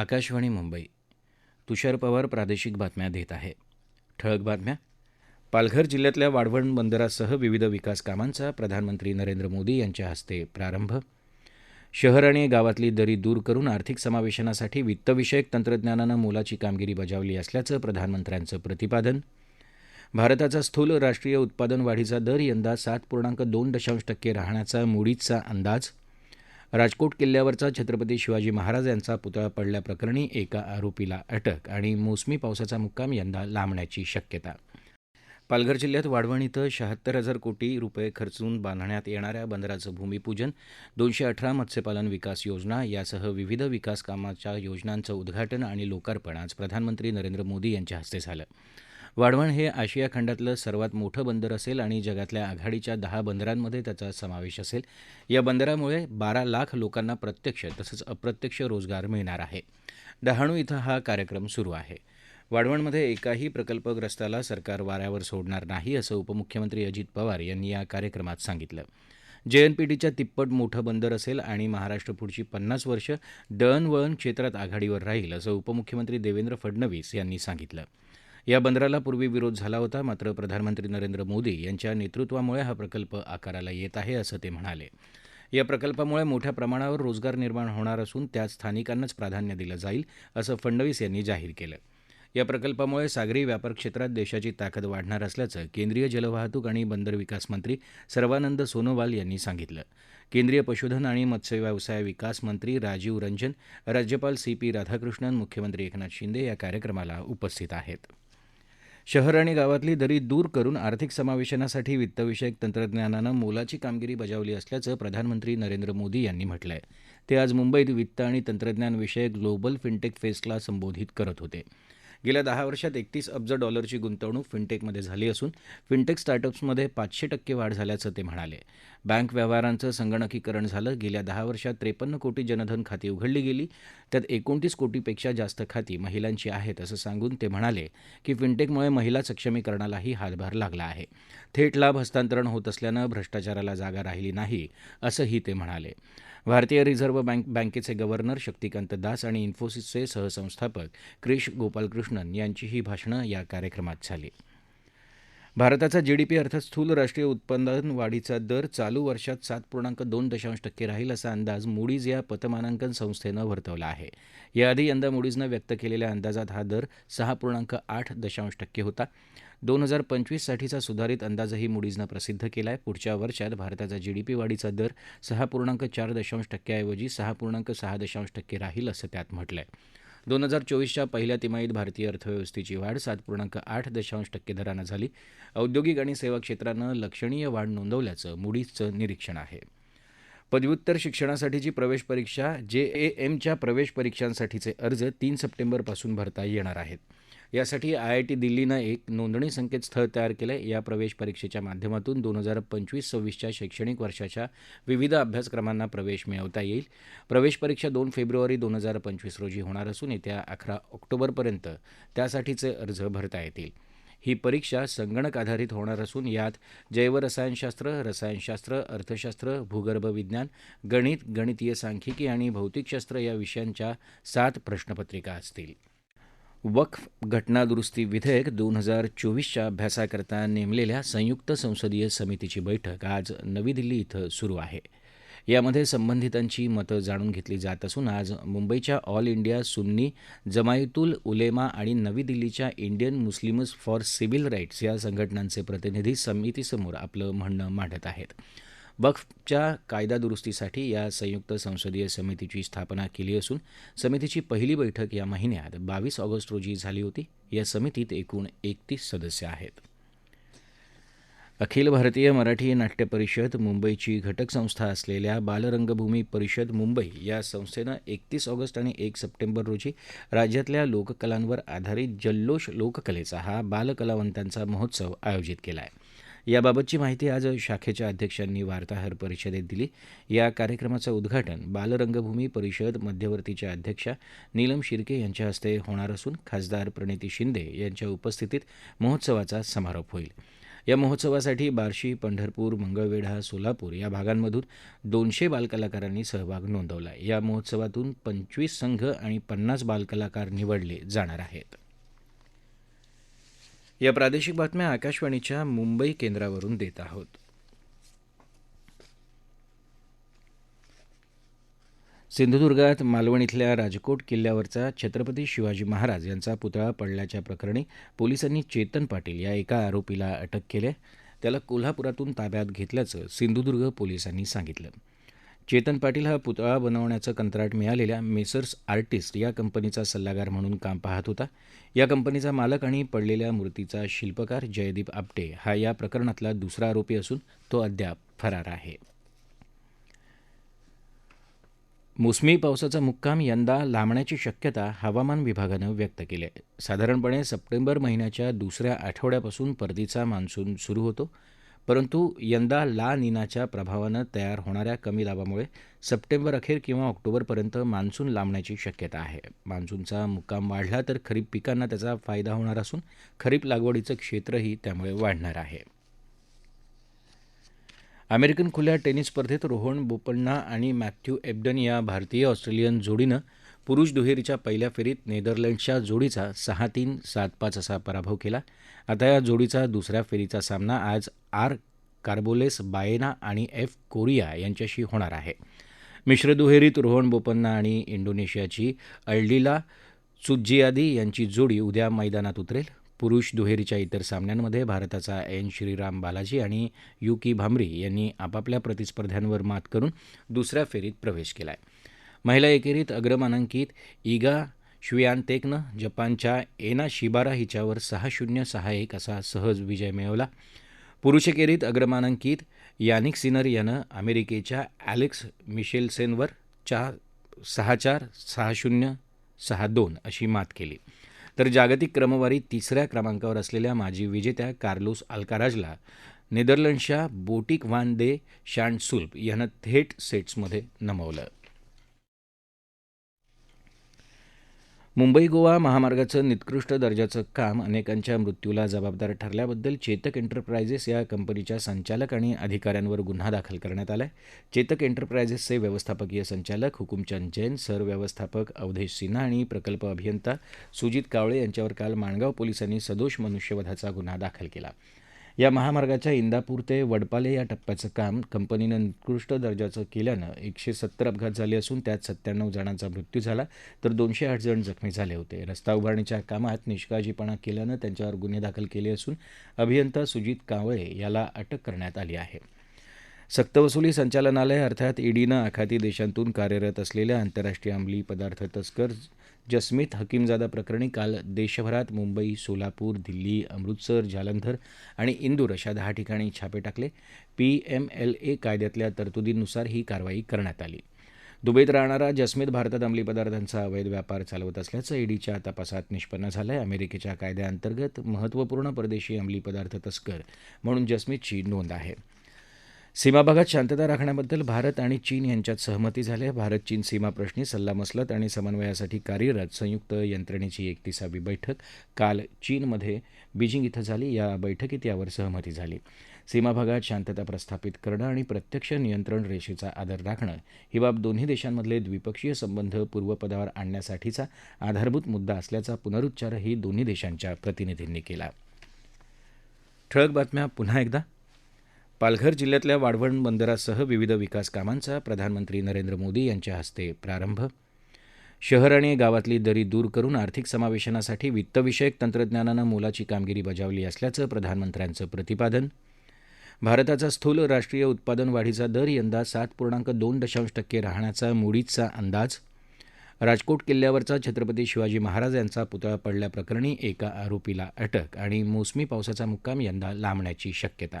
आकाशवाणी मुंबई. तुषार पवार प्रादेशिक बातम्या देत आहे. ठळक बातम्या. पालघर जिल्ह्यातल्या वाढवण बंदरासह विविध विकास कामांचा प्रधानमंत्री नरेंद्र मोदी यांच्या हस्ते प्रारंभ. शहर आणि गावातली दरी दूर करून आर्थिक समावेशनासाठी वित्तविषयक तंत्रज्ञानानं मोलाची कामगिरी बजावली असल्याचं प्रधानमंत्र्यांचं प्रतिपादन. भारताचा स्थूल राष्ट्रीय उत्पादन वाढीचा दर यंदा सात पूर्णांक दोन दशांश टक्के राहण्याचा मुडीचा अंदाज. राजकोट किल्ल्यावरचा छत्रपती शिवाजी महाराज यांचा पुतळा पडल्याप्रकरणी एका आरोपीला अटक आणि मोसमी पावसाचा मुक्काम यंदा लांबण्याची शक्यता. पालघर जिल्ह्यात वाढवण इथं शहात्तर हजार कोटी रुपये खर्चून बांधण्यात येणाऱ्या बंदराचं भूमिपूजन दोनशे अठरा मत्स्यपालन विकास योजना यासह विविध विकास कामाच्या योजनांचं उद्घाटन आणि लोकार्पण आज प्रधानमंत्री नरेंद्र मोदी यांच्या हस्ते झालं. वाढवण हे आशिया खंडातलं सर्वात मोठं बंदर असेल आणि जगातल्या आघाडीच्या दहा बंदरांमध्ये त्याचा समावेश असेल. या बंदरामुळे बारा लाख लोकांना प्रत्यक्ष तसंच अप्रत्यक्ष रोजगार मिळणार आहे. डहाणू इथं हा कार्यक्रम सुरू आहे. वाढवणमध्ये एकाही प्रकल्पग्रस्ताला सरकार वाऱ्यावर सोडणार नाही असं उपमुख्यमंत्री अजित पवार यांनी या कार्यक्रमात सांगितलं. जेएनपीटीच्या तिप्पट मोठं बंदर असेल आणि महाराष्ट्र पुढची पन्नास वर्ष दळणवळण क्षेत्रात आघाडीवर राहील असं उपमुख्यमंत्री देवेंद्र फडणवीस यांनी सांगितलं. या बंदराला पूर्वी विरोध झाला होता मात्र प्रधानमंत्री नरेंद्र मोदी यांच्या नेतृत्वामुळे हा प्रकल्प आकाराला येत आहे असं ते म्हणाले. या प्रकल्पामुळे मोठ्या प्रमाणावर रोजगार निर्माण होणार असून त्यात स्थानिकांनाच प्राधान्य दिलं जाईल असं फडणवीस यांनी जाहीर केलं. या प्रकल्पामुळे सागरी व्यापार क्षेत्रात देशाची ताकद वाढणार असल्याचं केंद्रीय जलवाहतूक आणि बंदर विकास मंत्री सर्वानंद सोनोवाल यांनी सांगितलं. केंद्रीय पशुधन आणि मत्स्यव्यवसाय विकास मंत्री राजीव रंजन राज्यपाल सी पी राधाकृष्णन मुख्यमंत्री एकनाथ शिंदे या कार्यक्रमाला उपस्थित आहेत. शहर आणि गावातली दरी दूर करून आर्थिक समावेशनासाठी वित्तविषयक तंत्रज्ञानानं मोलाची कामगिरी बजावली असल्याचं प्रधानमंत्री नरेंद्र मोदी यांनी म्हटलं आहे ते आज मुंबईत वित्त आणि तंत्रज्ञानविषयक ग्लोबल फिनटेक फेस्टला संबोधित करत होते. गेल्या दहा वर्षात एकतीस अब्ज डॉलरची गुंतवणूक फिनटेकमध्ये झाली असून फिनटेक स्टार्टअप्समध्ये पाचशे टक्के वाढ झाल्याचं ते म्हणाले. बँक व्यवहारांचं संगणकीकरण झालं. गेल्या दहा वर्षात त्रेपन्न कोटी जनधन खाती उघडली गेली. त्यात एकोणतीस कोटीपेक्षा जास्त खाती महिलांची आहेत असं सांगून ते म्हणाले की फिनटेकमुळे महिला सक्षमीकरणालाही हातभार लागला आहे. थेट लाभ हस्तांतरण होत असल्यानं भ्रष्टाचाराला जागा राहिली नाही असंही ते म्हणाले. भारतीय रिझर्व्ह बँक बँकेचे गव्हर्नर शक्तिकांत दास आणि इन्फोसिसचे सहसंस्थापक क्रिश यांची ही भाषणं या कार्यक्रमात झाली. भारताचा जीडीपी अर्थात स्थूल राष्ट्रीय उत्पादन वाढीचा दर चालू वर्षात सात पूर्णांक दोन दशांश टक्के राहील असा अंदाज मुडीज या पतमानांकन संस्थेनं वर्तवला आहे. याआधी यंदा मुडीजनं व्यक्त केलेल्या अंदाजात हा दर सहा पूर्णांक आठ दशांश टक्के होता. दोन हजार पंचवीससाठीचा सुधारित अंदाजही मुडीजनं प्रसिद्ध केला आहे पुढच्या वर्षात भारताचा जीडीपी वाढीचा दर सहा पूर्णांक चार दशांश टक्क्याऐवजी सहा पूर्णांक सहा दशांश टक्के राहील असं त्यात म्हटलं आहे दोन हजार चोवीसच्या पहिल्या तिमाहीत भारतीय अर्थव्यवस्थेची वाढ सात पूर्णांक आठ दशांश टक्के दरानं झाली. औद्योगिक आणि सेवा क्षेत्रानं लक्षणीय वाढ नोंदवल्याचं मुडीजचं निरीक्षण आहे. पदव्युत्तर शिक्षणासाठीची प्रवेश परीक्षा जे ए एमच्या प्रवेश परीक्षांसाठीचे अर्ज तीन सप्टेंबरपासून भरता येणार आहेत. यासाठी आय आय टी दिल्लीनं एक नोंदणी संकेतस्थळ तयार केलं आहे या प्रवेश परीक्षेच्या माध्यमातून दोन हजार पंचवीस सव्वीसच्या शैक्षणिक वर्षाच्या विविध अभ्यासक्रमांना प्रवेश मिळवता येईल. प्रवेश परीक्षा दोन फेब्रुवारी दोन हजार पंचवीस रोजी होणार असून येत्या अकरा ऑक्टोबरपर्यंत त्यासाठीचे अर्ज भरता येतील. ही परीक्षा संगणक आधारित होणार असून यात जैवरसायनशास्त्र रसायनशास्त्र अर्थशास्त्र भूगर्भ विज्ञान गणित गणितीय सांख्यिकी आणि भौतिकशास्त्र या विषयांच्या सात प्रश्नपत्रिका असतील. वक्फ घटनादुरुस्ती विधेयक दोन हजार चोवीसच्या अभ्यासाकरता नेमलेल्या संयुक्त संसदीय समितीची बैठक आज नवी दिल्ली इथं सुरू आहे. यामध्ये संबंधितांची मतं जाणून घेतली जात असून आज मुंबईच्या ऑल इंडिया सुन्नी जमायतुल उलेमा आणि नवी दिल्लीच्या Indian Muslims for civil rights या संघटनांचे प्रतिनिधी समितीसमोर आपलं म्हणणं मांडत आहेत. वक्फच्या कायदा दुरुस्तीसाठी या संयुक्त संसदीय समितीची स्थापना केली असून समितीची पहिली बैठक या महिन्यात बावीस ऑगस्ट रोजी झाली होती. या समितीत एकूण एकतीस सदस्य आहेत. अखिल भारतीय मराठी नाट्य परिषद मुंबईची घटक संस्था असलेल्या बालरंगभूमी परिषद मुंबई या संस्थेनं एकतीस ऑगस्ट आणि एक सप्टेंबर रोजी राज्यातल्या लोककलांवर आधारित जल्लोष लोककलेचा हा बालकलावंतांचा महोत्सव आयोजित केला आहे याबाबतची माहिती आज शाखेच्या अध्यक्षांनी वार्ताहर परिषदेत दिली. या कार्यक्रमाचं उद्घाटन बालरंगभूमी परिषद मध्यवर्तीच्या अध्यक्षा नीलम शिर्के यांच्या हस्ते होणार असून खासदार प्रणिती शिंदे यांच्या उपस्थितीत महोत्सवाचा समारोप होईल. या महोत्सवासाठी बार्शी पंढरपूर मंगळवेढा सोलापूर या भागांमधून दोनशे बालकलाकारांनी सहभाग नोंदवला. या महोत्सवातून पंचवीस संघ आणि पन्नास बालकलाकार निवडले जाणार आहेत. या प्रादेशिक बातम्या आकाशवाणीच्या मुंबई केंद्रावरून देत आहोत. सिंधुदुर्गात मालवण इथल्या राजकोट किल्ल्यावरचा छत्रपती शिवाजी महाराज यांचा पुतळा पडल्याच्या प्रकरणी पोलिसांनी चेतन पाटील या एका आरोपीला अटक केली. त्याला कोल्हापुरातून ताब्यात घेतल्याचं सिंधुदुर्ग पोलिसांनी सांगितलं. चेतन पाटील हा पुतळा बनवण्याचं कंत्राट मिळालेल्या मेसर्स आर्टिस्ट या कंपनीचा सल्लागार म्हणून काम पाहत होता. या कंपनीचा मालक आणि पडलेल्या मूर्तीचा शिल्पकार जयदीप आपटे हा या प्रकरणातला दुसरा आरोपी असून तो अद्याप फरार आहे. मोसमी पावसाचा मुक्काम यंदा लांबण्याची शक्यता हवामान विभागानं व्यक्त केली आहे. साधारणपणे सप्टेंबर महिन्याच्या दुसऱ्या आठवड्यापासून परतीचा मान्सून सुरू होतो. परंतु यंदा ला निनाच्या प्रभावानं तयार होणाऱ्या कमी दाबामुळे सप्टेंबर अखेर किंवा ऑक्टोबरपर्यंत मान्सून लांबण्याची शक्यता आहे. मान्सूनचा मुक्काम वाढला तर खरीप पिकांना त्याचा फायदा होणार असून खरीप लागवडीचं क्षेत्रही त्यामुळे वाढणार आहे. अमेरिकन खुल्या टेनिस स्पर्धेत रोहन बोपण्णा आणि मॅथ्यू एबडन या भारतीय ऑस्ट्रेलियन जोडीनं पुरुष दुहेरीच्या पहिल्या फेरीत नेदरलँड्सच्या जोडीचा सहा तीन सात पाच असा पराभव केला. आता या जोडीचा दुसऱ्या फेरीचा सामना आज आर कार्बोलेस बायेना आणि एफ कोरिया यांच्याशी होणार आहे. मिश्र दुहेरीत रोहन बोपन्ना आणि इंडोनेशियाची अल्डिला चुज्जियादी यांची जोडी उद्या मैदानात उतरेल. पुरुष दुहेरीच्या इतर सामन्यांमध्ये भारताचा एन श्रीराम बालाजी आणि युकी भांबरी यांनी आपापल्या प्रतिस्पर्ध्यांवर मात करून दुसऱ्या फेरीत प्रवेश केला आहे महिला एकेरीत अग्रमानांकित इगा श्वियांतेकनं जपानच्या एना शिबारा हिच्यावर सहा शून्य सहा एक असा सहज विजय मिळवला. पुरुष एकेरीत अग्रमानांकित यानिक सिनर यानं अमेरिकेच्या ॲलेक्स मिशेलसेनवर चार सहा चार सहा शून्य सहा दोन अशी मात केली. तर जागतिक क्रमवारीत तिसऱ्या क्रमांकावर असलेल्या माजी विजेत्या कार्लोस अल्काराजला नेदरलँड्सच्या बोटिक वान दे शँडसुल्प यानं थेट सेट्समध्ये नमवलं. मुंबई गोवा महामार्गाचं निकृष्ट दर्जाचं काम अनेकांच्या मृत्यूला जबाबदार ठरल्याबद्दल चेतक एंटरप्रायजेस या कंपनीच्या संचालक आणि अधिकाऱ्यांवर गुन्हा दाखल करण्यात आला आहे चेतक एंटरप्रायझेसचे व्यवस्थापकीय संचालक हुकुमचंद जैन सरव्यवस्थापक अवधेश सिन्हा आणि प्रकल्प अभियंता सुजित कावळे यांच्यावर काल माणगाव पोलिसांनी सदोष मनुष्यवधाचा गुन्हा दाखल केला. या महामार्गाच्या इंदापूर ते वडपाले या टप्प्याचं काम कंपनीनं निकृष्ट दर्जाचं केल्यानं एकशे सत्तर अपघात झाले असून त्यात सत्त्याण्णव जणांचा मृत्यू झाला तर दोनशे आठ जण जखमी झाले होते. रस्ता उभारणीच्या कामात निष्काळजीपणा केल्यानं त्यांच्यावर गुन्हे दाखल केले असून अभियंता सुजित कावळे याला अटक करण्यात आली आहे. सक्तवसुली संचालनालय अर्थात ईडीनं आखाती देशांतून कार्यरत असलेल्या आंतरराष्ट्रीय अंमली पदार्थ तस्कर जसमीत हकीमजादा प्रकरणी काल देशभरात मुंबई सोलापूर दिल्ली अमृतसर जालंधर आणि इंदूर अशा दहा ठिकाणी छापे टाकले. पी एम एल ए कायद्यातल्या तरतुदींनुसार ही कारवाई करण्यात आली. दुबईत राहणारा जसमीत भारतात अंमली पदार्थांचा अवैध व्यापार चालवत असल्याचं ईडीच्या तपासात निष्पन्न झालं आहे अमेरिकेच्या कायद्याअंतर्गत महत्त्वपूर्ण परदेशी अंमली पदार्थ तस्कर म्हणून जसमीतची नोंद आहे. सीमा भागात शांतता राखण्याबद्दल भारत आणि चीन यांच्यात सहमती झाली आहे. भारत चीन सीमाप्रश्नी सल्लामसलत आणि समन्वयासाठी कार्यरत संयुक्त यंत्रणेची एकतीसावी बैठक काल चीनमध्ये बीजिंग इथं झाली. या बैठकीत यावर सहमती झाली. सीमा भागात शांतता प्रस्थापित करणं आणि प्रत्यक्ष नियंत्रण रेषेचा आदर राखणं ही बाब दोन्ही देशांमधले द्विपक्षीय संबंध पूर्वपदावर आणण्यासाठीचा आधारभूत मुद्दा असल्याचा पुनरुच्चारही दोन्ही देशांच्या प्रतिनिधींनी केला. ठळक बातम्या पुन्हा एकदा. पालघर जिल्ह्यातल्या वाढवण बंदरासह विविध विकास कामांचा प्रधानमंत्री नरेंद्र मोदी यांच्या हस्ते प्रारंभ. शहर आणि गावातली दरी दूर करून आर्थिक समावेशनासाठी वित्तविषयक तंत्रज्ञानानं मोलाची कामगिरी बजावली असल्याचं प्रधानमंत्र्यांचं प्रतिपादन. भारताचा स्थूल राष्ट्रीय उत्पादन वाढीचा दर यंदा सात पूर्णांक दोन दशांश टक्के राहण्याचा मुडीचा अंदाज. राजकोट किल्ल्यावरचा छत्रपती शिवाजी महाराज यांचा पुतळा पडल्याप्रकरणी एका आरोपीला अटक आणि मोसमी पावसाचा मुक्काम यंदा लांबण्याची शक्यता.